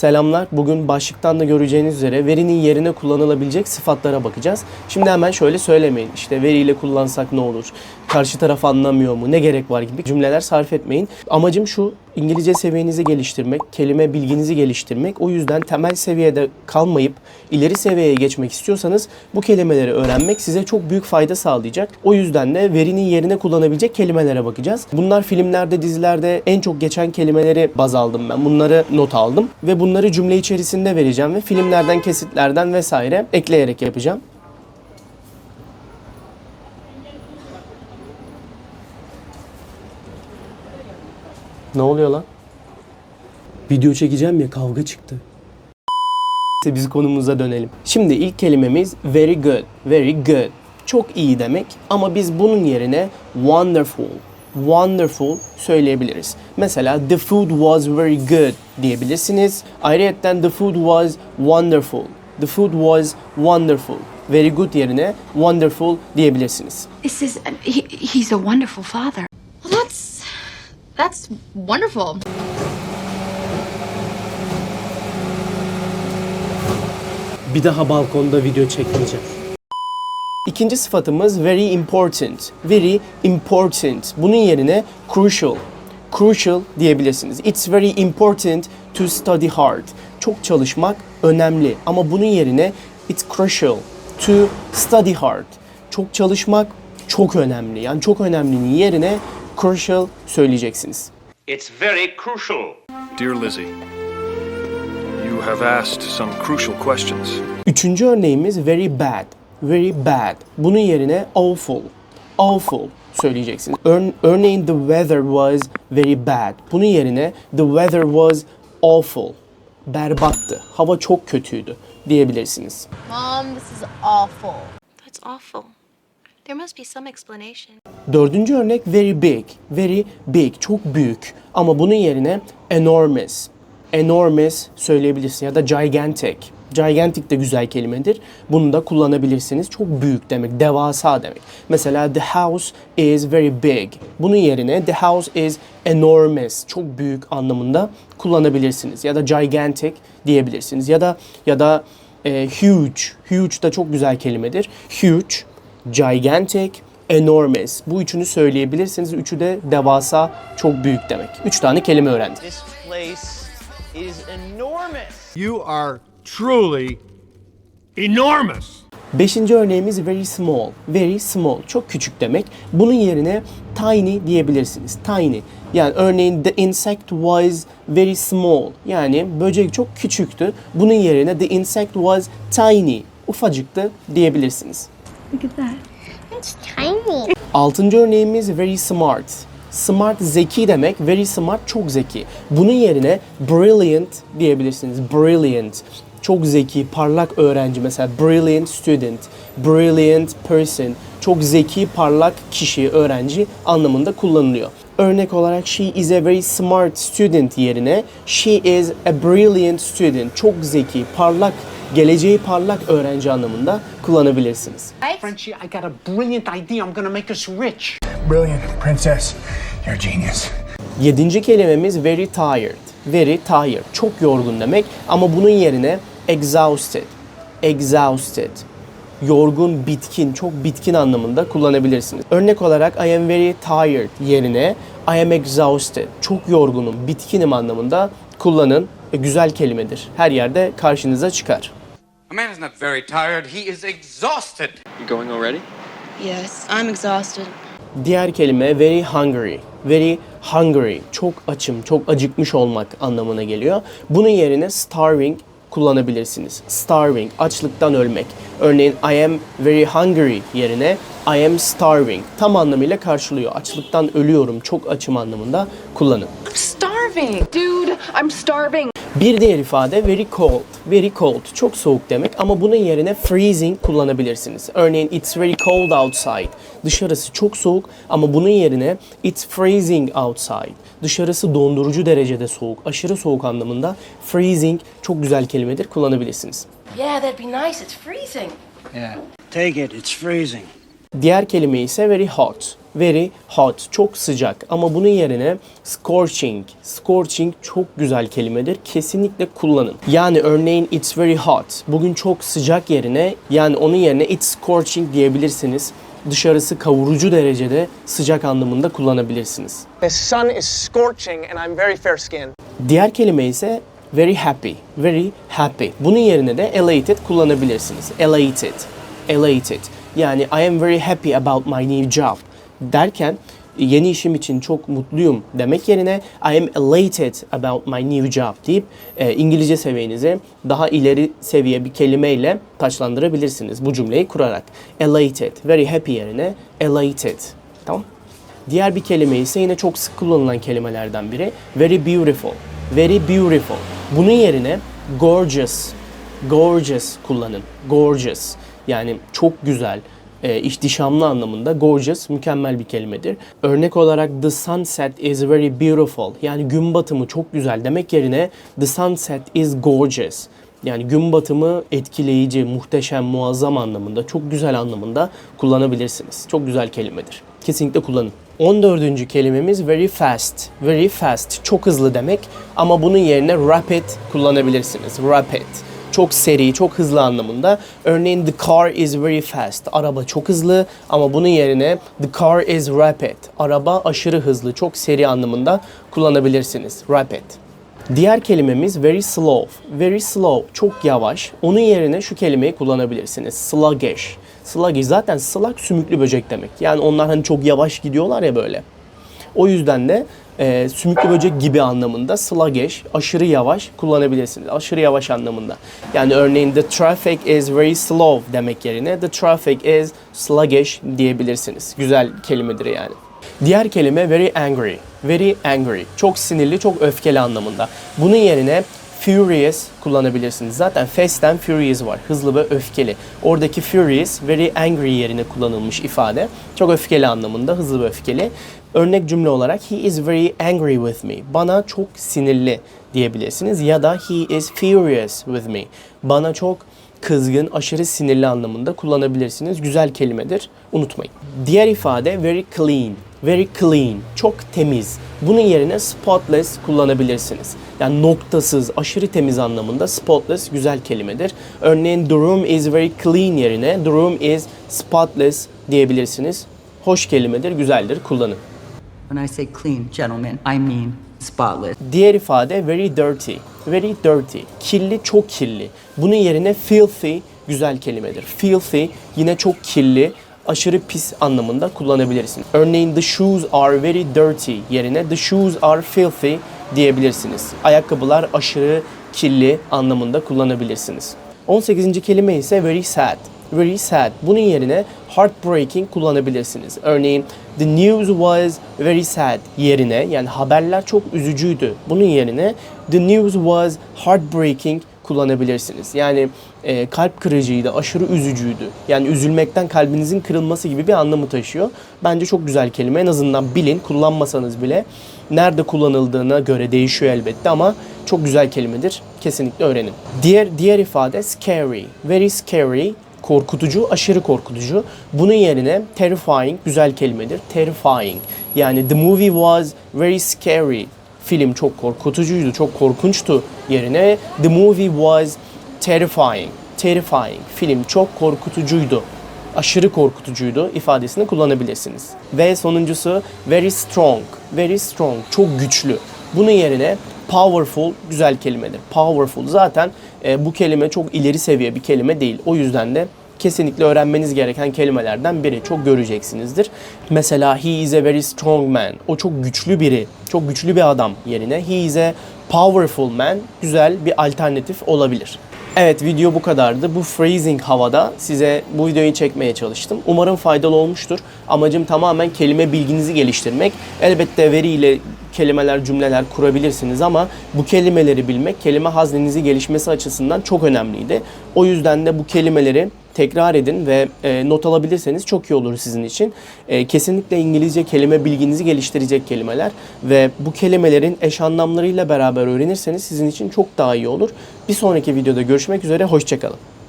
Selamlar. Bugün başlıktan da göreceğiniz üzere verinin yerine kullanılabilecek sıfatlara bakacağız. Şimdi hemen şöyle söylemeyin. İşte veriyle kullansak ne olur? Karşı taraf anlamıyor mu? Ne gerek var gibi cümleler sarf etmeyin. Amacım şu. İngilizce seviyenizi geliştirmek, kelime bilginizi geliştirmek. O yüzden temel seviyede kalmayıp ileri seviyeye geçmek istiyorsanız bu kelimeleri öğrenmek size çok büyük fayda sağlayacak. O yüzden de verinin yerine kullanabilecek kelimelere bakacağız. Bunlar filmlerde, dizilerde en çok geçen kelimeleri baz aldım ben. Bunları not aldım ve bunları cümle içerisinde vereceğim ve filmlerden, kesitlerden vesaire ekleyerek yapacağım. Ne oluyor lan? Video çekeceğim ya kavga çıktı. Biz konumuza dönelim. Şimdi ilk kelimemiz very good. Very good. Çok iyi demek ama biz bunun yerine wonderful, wonderful söyleyebiliriz. Mesela the food was very good diyebilirsiniz. Ayrıca the food was wonderful. The food was wonderful. Very good yerine wonderful diyebilirsiniz. This is he, he's a wonderful father. That's wonderful. Bir daha balkonda video çekmeyeceğim. İkinci sıfatımız very important. Very important. Bunun yerine crucial. Crucial diyebilirsiniz. It's very important to study hard. Çok çalışmak önemli ama bunun yerine it's crucial to study hard. Çok çalışmak çok önemli. Yani çok önemlinin yerine crucial söyleyeceksiniz. It's very crucial. Dear Lizzie, you have asked some crucial questions. Üçüncü örneğimiz very bad. Very bad. Bunun yerine awful. Awful söyleyeceksiniz. Ör- örneğin the weather was very bad. Bunun yerine the weather was awful. Berbattı. Hava çok kötüydü diyebilirsiniz. Mom, this is awful. That's awful. There must be some explanation. Dördüncü örnek very big. Very big. Çok büyük. Ama bunun yerine enormous. Enormous söyleyebilirsin ya da gigantic. Gigantic de güzel kelimedir. Bunu da kullanabilirsiniz. Çok büyük demek, devasa demek. Mesela the house is very big. Bunun yerine the house is enormous. Çok büyük anlamında kullanabilirsiniz. Ya da gigantic diyebilirsiniz. Ya da ya da e, huge. Huge da çok güzel kelimedir. Huge, gigantic, enormous. Bu üçünü söyleyebilirsiniz. Üçü de devasa, çok büyük demek. Üç tane kelime öğrendik. This place is enormous. You are truly enormous. Beşinci örneğimiz very small. Very small. Çok küçük demek. Bunun yerine tiny diyebilirsiniz. Tiny. Yani örneğin the insect was very small. Yani böcek çok küçüktü. Bunun yerine the insect was tiny. Ufacıktı diyebilirsiniz. It's tiny. Altıncı örneğimiz very smart. Smart zeki demek. Very smart çok zeki. Bunun yerine brilliant diyebilirsiniz. Brilliant. Çok zeki, parlak öğrenci mesela brilliant student, brilliant person. Çok zeki, parlak kişi, öğrenci anlamında kullanılıyor. Örnek olarak she is a very smart student yerine she is a brilliant student. Çok zeki, parlak, geleceği parlak öğrenci anlamında kullanabilirsiniz. Frenchie, I got a brilliant idea. I'm gonna make us rich. Brilliant, princess. You're genius. Yedinci kelimemiz very tired. Very tired. Çok yorgun demek ama bunun yerine exhausted. Exhausted. Yorgun, bitkin, çok bitkin anlamında kullanabilirsiniz. Örnek olarak I am very tired yerine I am exhausted. Çok yorgunum, bitkinim anlamında kullanın. E, güzel kelimedir. Her yerde karşınıza çıkar. A man is not very tired, he is exhausted. You going already? Yes, I'm exhausted. Diğer kelime very hungry. Very hungry. Çok açım, çok acıkmış olmak anlamına geliyor. Bunun yerine starving kullanabilirsiniz. Starving, açlıktan ölmek. Örneğin I am very hungry yerine I am starving. Tam anlamıyla karşılıyor. Açlıktan ölüyorum, çok açım anlamında kullanın. Starving, dude. I'm starving. Bir diğer ifade very cold. Very cold. Çok soğuk demek ama bunun yerine freezing kullanabilirsiniz. Örneğin it's very cold outside. Dışarısı çok soğuk ama bunun yerine it's freezing outside. Dışarısı dondurucu derecede soğuk. Aşırı soğuk anlamında freezing çok güzel kelimedir kullanabilirsiniz. Yeah, that'd be nice. It's freezing. Yeah. Take it, it's freezing. Diğer kelime ise very hot. Very hot. Çok sıcak. Ama bunun yerine scorching. Scorching çok güzel kelimedir. Kesinlikle kullanın. Yani örneğin it's very hot. Bugün çok sıcak yerine yani onun yerine it's scorching diyebilirsiniz. Dışarısı kavurucu derecede sıcak anlamında kullanabilirsiniz. The sun is scorching and I'm very fair skinned. Diğer kelime ise very happy. Very happy. Bunun yerine de elated kullanabilirsiniz. Elated. Elated. Yani I am very happy about my new job derken yeni işim için çok mutluyum demek yerine I am elated about my new job deyip e, İngilizce seviyenizi daha ileri seviye bir kelimeyle taçlandırabilirsiniz bu cümleyi kurarak. Elated, very happy yerine elated. Tamam? Diğer bir kelime ise yine çok sık kullanılan kelimelerden biri. Very beautiful. Very beautiful. Bunun yerine gorgeous. Gorgeous kullanın. Gorgeous. Yani çok güzel, e, ihtişamlı anlamında gorgeous mükemmel bir kelimedir. Örnek olarak the sunset is very beautiful. Yani gün batımı çok güzel demek yerine the sunset is gorgeous. Yani gün batımı etkileyici, muhteşem, muazzam anlamında, çok güzel anlamında kullanabilirsiniz. Çok güzel kelimedir. Kesinlikle kullanın. 14. kelimemiz very fast. Very fast. Çok hızlı demek ama bunun yerine rapid kullanabilirsiniz. Rapid. Çok seri, çok hızlı anlamında. Örneğin the car is very fast. Araba çok hızlı ama bunun yerine the car is rapid. Araba aşırı hızlı, çok seri anlamında kullanabilirsiniz. Rapid. Diğer kelimemiz very slow. Very slow, çok yavaş. Onun yerine şu kelimeyi kullanabilirsiniz. Sluggish. Sluggish zaten slug sümüklü böcek demek. Yani onlar hani çok yavaş gidiyorlar ya böyle. O yüzden de e, sümüklü böcek gibi anlamında sluggish, aşırı yavaş kullanabilirsiniz. Aşırı yavaş anlamında. Yani örneğin the traffic is very slow demek yerine the traffic is sluggish diyebilirsiniz. Güzel kelimedir yani. Diğer kelime very angry. Very angry. Çok sinirli, çok öfkeli anlamında. Bunun yerine furious kullanabilirsiniz. Zaten fast furious var. Hızlı ve öfkeli. Oradaki furious very angry yerine kullanılmış ifade. Çok öfkeli anlamında, hızlı ve öfkeli. Örnek cümle olarak he is very angry with me. Bana çok sinirli diyebilirsiniz ya da he is furious with me. Bana çok kızgın, aşırı sinirli anlamında kullanabilirsiniz. Güzel kelimedir. Unutmayın. Diğer ifade very clean. Very clean. Çok temiz. Bunun yerine spotless kullanabilirsiniz. Yani noktasız, aşırı temiz anlamında spotless güzel kelimedir. Örneğin the room is very clean yerine the room is spotless diyebilirsiniz. Hoş kelimedir, güzeldir. Kullanın. When I say clean, gentlemen, I mean spotless. Diğer ifade very dirty. Very dirty. Kirli, çok kirli. Bunun yerine filthy güzel kelimedir. Filthy yine çok kirli, aşırı pis anlamında kullanabilirsin. Örneğin the shoes are very dirty yerine the shoes are filthy diyebilirsiniz. Ayakkabılar aşırı kirli anlamında kullanabilirsiniz. 18. kelime ise very sad. Very sad. Bunun yerine heartbreaking kullanabilirsiniz. Örneğin the news was very sad yerine yani haberler çok üzücüydü. Bunun yerine the news was heartbreaking kullanabilirsiniz. Yani e, kalp kırıcıydı, aşırı üzücüydü. Yani üzülmekten kalbinizin kırılması gibi bir anlamı taşıyor. Bence çok güzel kelime. En azından bilin, kullanmasanız bile nerede kullanıldığına göre değişiyor elbette ama çok güzel kelimedir. Kesinlikle öğrenin. Diğer diğer ifade scary. Very scary korkutucu, aşırı korkutucu. Bunun yerine terrifying güzel kelimedir. Terrifying. Yani the movie was very scary. Film çok korkutucuydu, çok korkunçtu yerine the movie was terrifying. Terrifying. Film çok korkutucuydu. Aşırı korkutucuydu ifadesini kullanabilirsiniz. Ve sonuncusu very strong. Very strong. Çok güçlü. Bunun yerine powerful güzel kelimedir. Powerful zaten e, bu kelime çok ileri seviye bir kelime değil. O yüzden de kesinlikle öğrenmeniz gereken kelimelerden biri. Çok göreceksinizdir. Mesela he is a very strong man. O çok güçlü biri. Çok güçlü bir adam yerine he is a powerful man güzel bir alternatif olabilir. Evet video bu kadardı. Bu phrasing havada size bu videoyu çekmeye çalıştım. Umarım faydalı olmuştur. Amacım tamamen kelime bilginizi geliştirmek. Elbette veriyle kelimeler, cümleler kurabilirsiniz ama bu kelimeleri bilmek kelime haznenizi gelişmesi açısından çok önemliydi. O yüzden de bu kelimeleri tekrar edin ve e, not alabilirseniz çok iyi olur sizin için. E, kesinlikle İngilizce kelime bilginizi geliştirecek kelimeler ve bu kelimelerin eş anlamlarıyla beraber öğrenirseniz sizin için çok daha iyi olur. Bir sonraki videoda görüşmek üzere, hoşçakalın.